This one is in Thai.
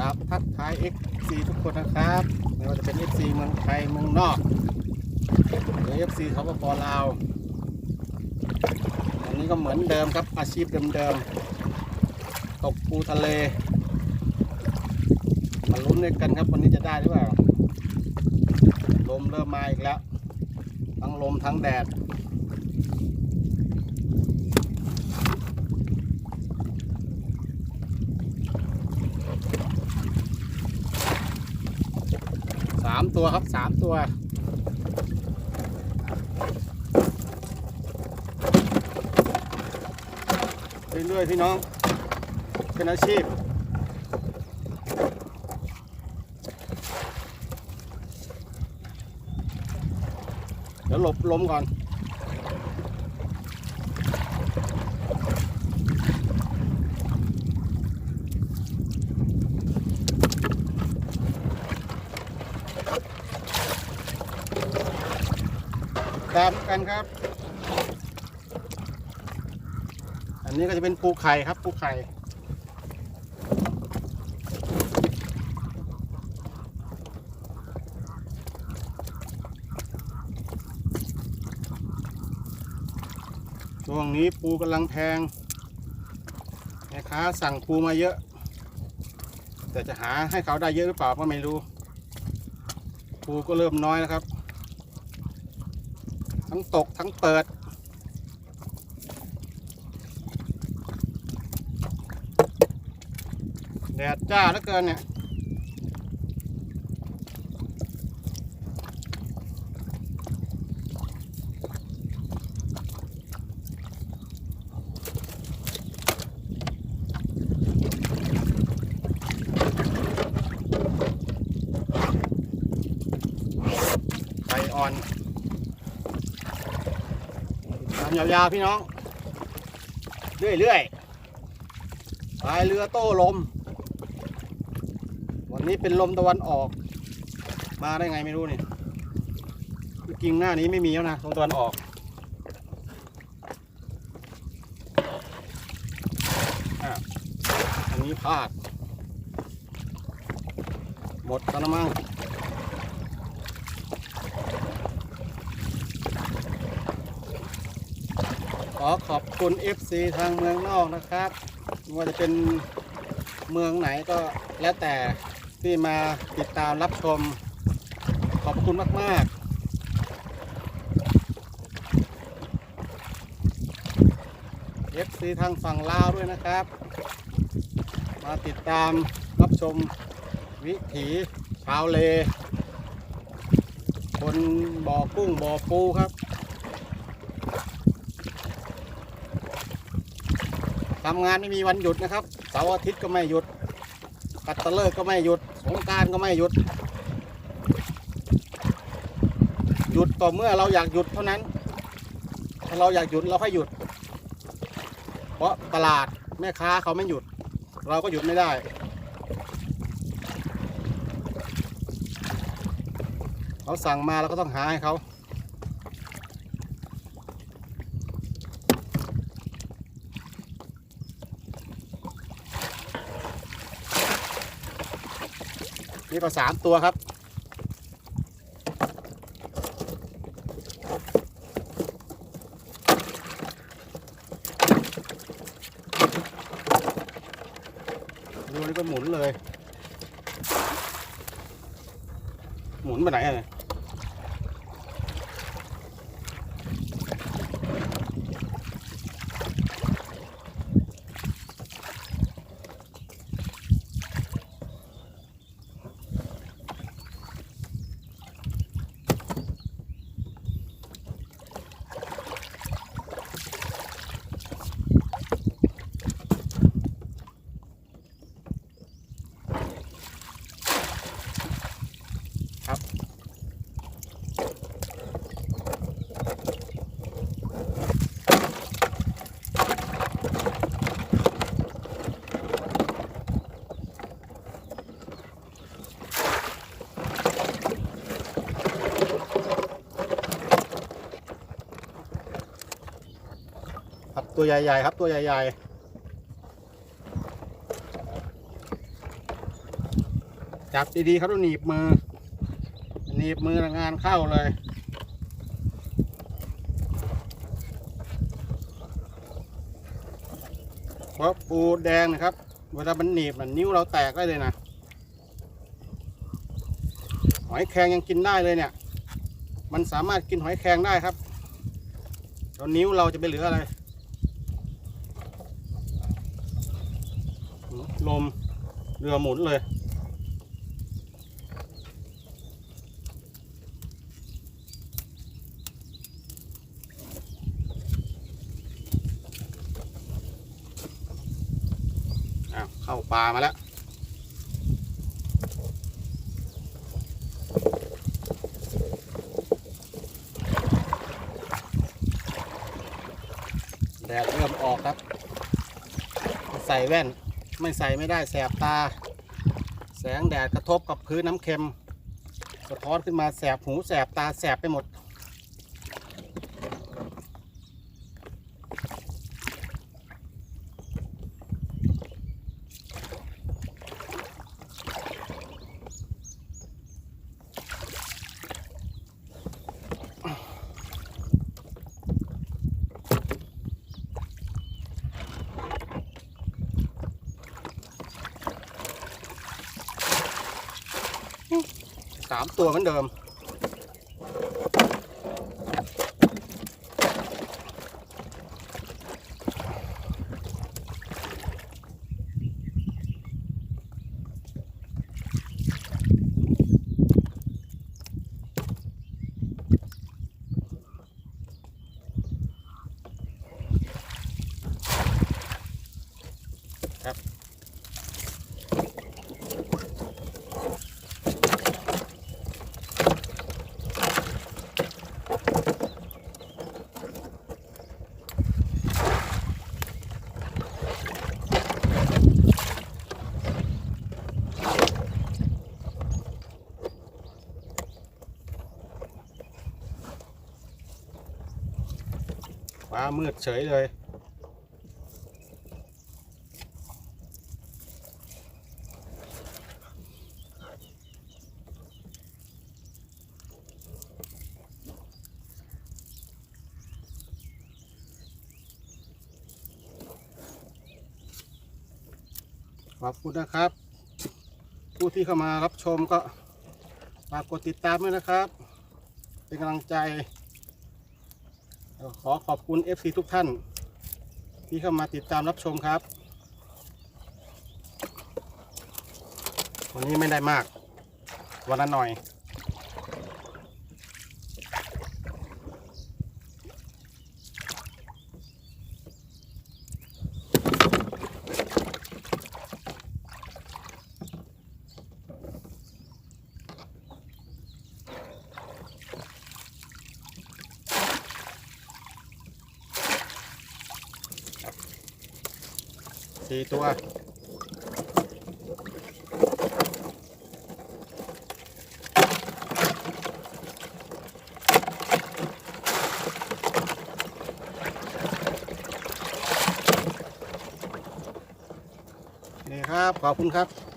ครับทักทาย FC ทุกคนนะครับไม่ว่าจะเป็น FC เมืองไทยเมืองนอกหรือ FC สปปลาวอันนี้ก็เหมือนเดิมครับอาชีพเดิมๆตกปูทะเลมาลุ้นด้วยกันครับวันนี้จะได้หรือเปล่าลมเริ่มมาอีกแล้ว ทั้งลมทั้งแดดามตัวครับสามตัวเรื่อยๆพี่น้อง เป็นอาชีพเดี๋ยวหลบลมก่อน ตามกันครับ อันนี้ก็จะเป็นปูไข่ครับปูไข่ช่วงนี้ปูกำลังแพงแม่ค้าสั่งปูมาเยอะ แต่จะหาให้เขาได้เยอะหรือเปล่าก็ไม่รู้ ปูก็เริ่มน้อยแล้วครับ ทั้งตกทั้งเปิด แดดจ้าเหลือเกินเนี่ยำยาวๆพี่น้อง เรื่อยๆพายเรือโต้ลม วันนี้เป็นลมตะวันออก มาได้ไงไม่รู้นี่จริงหน้านี้ไม่มีแล้วนะลมตะวันออกอันนี้พลาด หมดแล้วนะมั้ง ขอขอบคุณ FC ทางเมืองนอกนะครับไม่ว่าจะเป็นเมืองไหนก็แล้วแต่ที่มาติดตามรับชม ขอบคุณมากๆ FC ทางฝั่งลาวด้วยนะครับ มาติดตามรับชมวิถีชาวเล คนบ่อกุ้งบ่อปูครับ ทำงานไม่มีวันหยุดนะครับเสาร์อาทิตย์ก็ไม่หยุดปัตเตะเลิกก็ไม่หยุดสงการก็ไม่หยุด หยุดต่อเมื่อเราอยากหยุดเท่านั้น ถ้าเราอยากหยุดเราค่อยหยุด เพราะตลาดแม่ค้าเขาไม่หยุด เราก็หยุดไม่ได้เขาสั่งมาเราก็ต้องหาให้เขา นี่ก็สามตัวครับ ดูนี่ก็หมุนเลย หมุนไปไหนอะ ตัวใหญ่ ๆ ครับตัวใหญ่ ๆจับดีๆเขาต้องหนีบมือ หนีบมืองานเข้าเลย เพราะปูแดงนะครับ เวลามันหนีบนิ้วเราแตกได้เลยนะ หอยแครงยังกินได้เลยเนี่ย มันสามารถกินหอยแครงได้ครับแล้วนิ้วเราจะไปเหลืออะไร ลมเรือหมุนเลยอ้าวเข้าปลามาแล้วแดดเริ่มออกครับ ใส่แว่น ไม่ใส่ไม่ได้แสบตา แสงแดดกระทบกับพื้นน้ำเค็ม สะท้อนขึ้นมาแสบหูแสบตาแสบไปหมด สามตัวเหมือนเดิม ฟ้ามืดเฉยเลย ขอบคุณนะครับ ผู้ที่เข้ามารับชมก็ฝากกดติดตามด้วยนะครับ เป็นกำลังใจ ขอขอบคุณ FC ทุกท่าน ที่เข้ามาติดตามรับชมครับ วันนี้ไม่ได้มาก วันละหน่อย สี่ตัว นี่ครับ ขอบคุณครับ